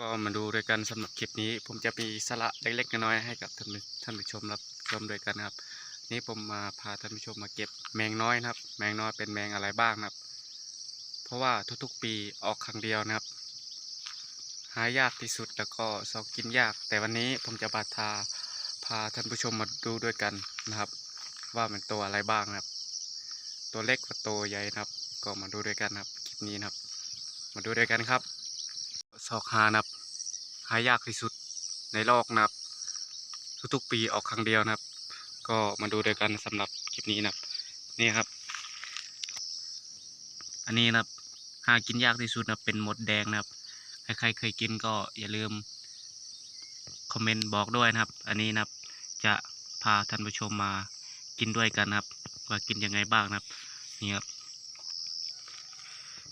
ก็มาดูด้วยกันสำหรับคลิปนี้ ผมจะมีสระเล็กๆน้อยๆให้กับท่านผู้ท่านผู้ชมรับชมด้วยกันครับ นี่ผมมาพาท่านผู้ชมมาเก็บแมงน้อยนะครับ แมงน้อยเป็นแมงอะไรบ้างนะครับ เพราะว่าทุกๆปีออกครั้งเดียวนะครับ หายากที่สุดแล้วก็สองกินยาก แต่วันนี้ผมจะพาทาพาท่านผู้ชมมาดูด้วยกันนะครับ ว่ามันตัวอะไรบ้างนะครับ ตัวเล็กกับตัวใหญ่นะครับ ก็มาดูด้วยกันครับคลิปนี้นะครับ มาดูด้วยกันครับ ซอกหานะครับ หายากที่สุดในโลกนะครับ ทุกๆ ปีออกครั้งเดียวนะครับ ก็มาดูด้วยกันสำหรับคลิปนี้นะครับ นี่ครับ อันนี้นะครับหากินยากที่สุดนับเป็นมดแดงนะครับ ใครๆเคยกินก็อย่าลืมคอมเมนต์บอกด้วยนะครับ อันนี้นะครับจะพาท่านผู้ชมมากินด้วยกันนะครับ ว่ากินยังไงบ้างนะครับ นี่ครับ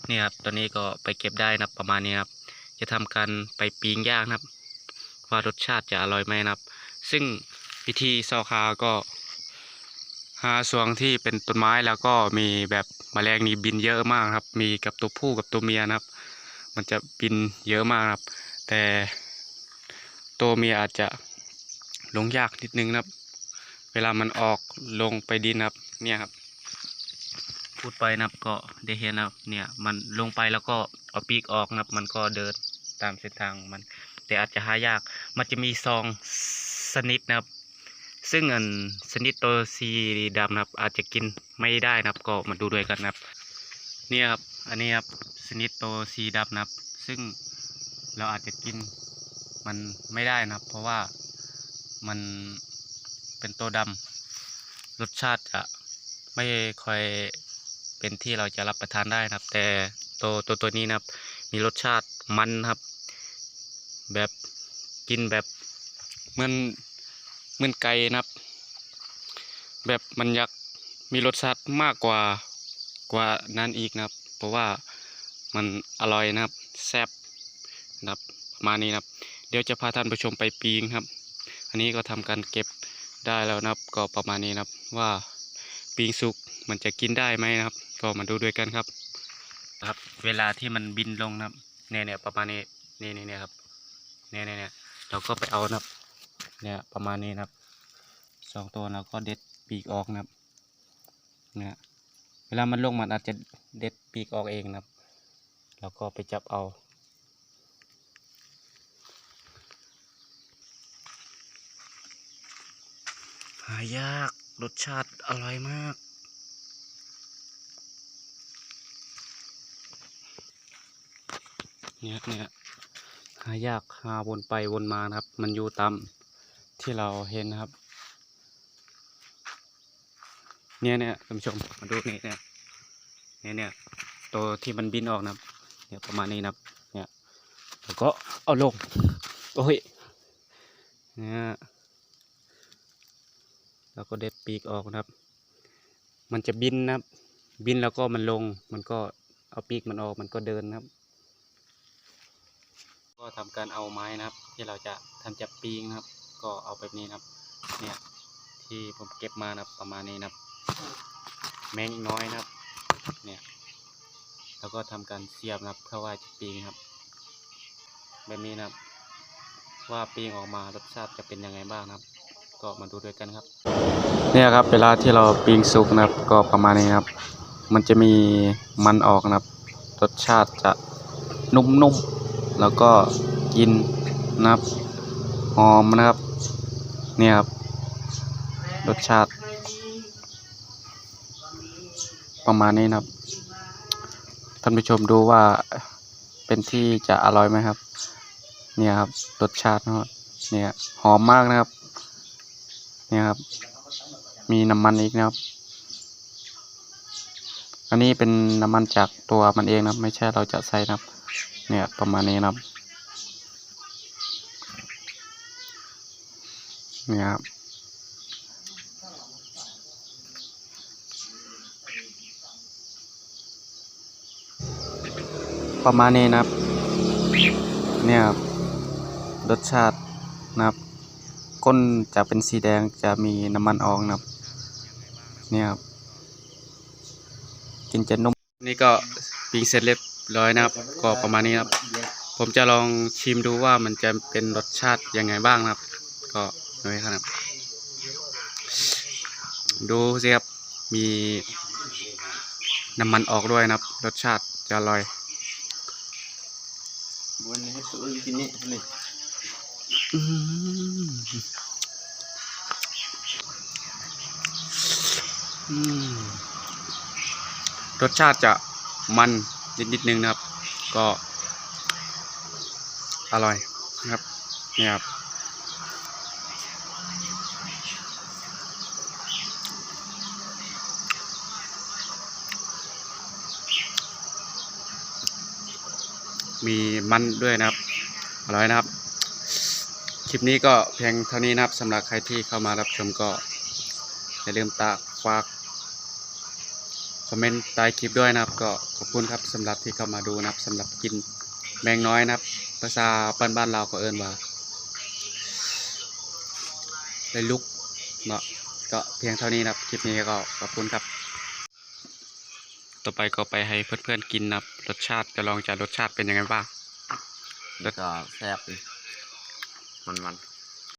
นี่ครับ ตอนนี้ก็ไปเก็บได้นับประมาณนี้ครับ จะทำการไปปีงย่างนะครับ ว่ารสชาติจะอร่อยไหมนะครับ ซึ่งวิธีซอคาก็หาสวงที่เป็นต้นไม้แล้วก็มีแบบแมลงนี่บินเยอะมากครับ มีกับตัวผู้กับตัวเมียนะครับ มันจะบินเยอะมากครับ แต่ตัวเมียอาจจะลงยากนิดนึงนะครับ เวลามันออกลงไปดินครับ เนี่ยครับ พูดไปนะครับก็ได้เห็นนะครับ เนี่ยมันลงไปแล้วก็เอาปีกออกนะครับ มันก็เดิน ตามเส้นทางมัน แต่อาจจะหายาก มันจะมีซองสนิดนะครับ ซึ่งอันสนิดตัวสีดำนะครับ อาจจะกินไม่ได้นะครับ ก็มาดูด้วยกันนะครับเนี่ยครับ อันนี้ครับสนิดตัวสีดำนะครับ ซึ่งเราอาจจะกินมันไม่ได้นะครับ เพราะว่ามันเป็นตัวดำรสชาติจะไม่ค่อยเป็นที่เราจะรับประทานได้นะครับ แต่ตัวตัวตัวนี้นะครับ มีรสชาติมันครับ แบบกินแบบเหมือนเหมือนไก่นะครับ แบบมันยากมีรสชาติมากกว่ากว่านั้นอีกนะครับ เพราะว่ามันอร่อยนะครับแซ่บนะครับประมาณนี้นะครับ เดี๋ยวจะพาท่านผู้ชมไปปีงครับ อันนี้ก็ทำการเก็บได้แล้วนะครับ ก็ประมาณนี้นะครับว่าปีงสุกมันจะกินได้ไหมนะครับ ก็มาดูด้วยกันครับ นะครับ เวลาที่มันบินลงนะครับเนี่ยเนี่ยประมาณนี้นี่นี่เนี่ยครับเนี่ยเนี่ยเนี่ยเราก็ไปเอานะครับ เนี่ยประมาณนี้นะครับสองตัวเราก็เด็ดปีกออกนะครับเนี่ยเวลามันลงมันอาจจะเด็ดปีกออกเองนะครับแล้วก็ไปจับเอาหายากรสชาติอร่อยมาก เนี่ยเนี่ยหายากหาวนไปวนมานะครับ มันอยู่ตามที่เราเห็นนะครับ เนี่ยเนี่ยท่านผู้ชมมาดูนี่เนี่ยเนี่ยเนี่ยตัวที่มันบินออกนะครับเนี่ยประมาณนี้นะครับเนี่ยแล้วก็เอาลงโอ้ยเนี่ยแล้วก็เด็ดปีกออกนะครับ มันจะบินนะครับ บินแล้วก็มันลงมันก็เอาปีกมันออกมันก็เดินนะครับ ก็ทำการเอาไม้นะครับ ที่เราจะทำจับปีงนะครับ ก็เอาแบบนี้นะครับ เนี่ยที่ผมเก็บมานะครับประมาณนี้นะครับ แมงน้อยนะครับ เนี่ยแล้วก็ทำการเสียบนะครับเพื่อว่าจะปีงครับ แบบนี้นะครับ ว่าปีงออกมารสชาติจะเป็นยังไงบ้างนะครับ ก็มาดูด้วยกันครับ เนี่ยครับเวลาที่เราปีงสุกนะครับ ก็ประมาณนี้ครับ มันจะมีมันออกนะครับรสชาติจะนุ่มๆ แล้วก็กินนับหอมนะครับ เนี่ยครับ รสชาติ ประมาณนี้นะครับ ท่านผู้ชมดูว่าเป็นที่จะอร่อยไหมครับ เนี่ยครับ รสชาตินะครับเนี่ยหอมมากนะครับ เนี่ยครับ มีน้ำมันอีกนะครับ อันนี้เป็นน้ำมันจากตัวมันเองนะครับ ไม่ใช่เราจะใส่นะครับ เนี่ยประมาณนี้นะครับเนี่ยครับประมาณนี้นะครับ เนี่ยครับรสชาตินะครับ ก้นจะเป็นสีแดงจะมีน้ำมันออกนะครับ เนี่ยครับ กินจะนุ่มนี่ก็ปิ้งเสร็จเรียบ ร้อยนะครับ ก็ประมาณนี้ครับ ผมจะลองชิมดูว่ามันจะเป็นรสชาติยังไงบ้างนะครับ ก็น้อยครับ ดูสิครับ มีน้ำมันออกด้วยนะครับ รสชาติจะอร่อยวันนี้ให้ตัวกินนี่นี่อืมอืมรสชาติจะมัน นิดนิดนึงนะครับ ก็อร่อยนะครับเนี่ยครับมีมันด้วยนะครับ อร่อยนะครับ คลิปนี้ก็เพียงเท่านี้นะครับสำหรับใครที่เข้ามารับชมก็อย่าลืมตากฝาก คอมเมนต์ใต้คลิปด้วยนะครับ ก็ขอบคุณครับสำหรับที่เข้ามาดูนะครับสำหรับกินแมงน้อยนะครับ ภาษาบ้านบ้านเราก็เอิ้นว่าเลยลุกเนาะก็เพียงเท่านี้นะครับคลิปนี้ก็ขอบคุณครับ ต่อไปก็ไปให้เพื่อนๆกินนะครับรสชาติจะลองจะรสชาติเป็นยังไงบ้างแล้วก็แซ่บมันมันๆ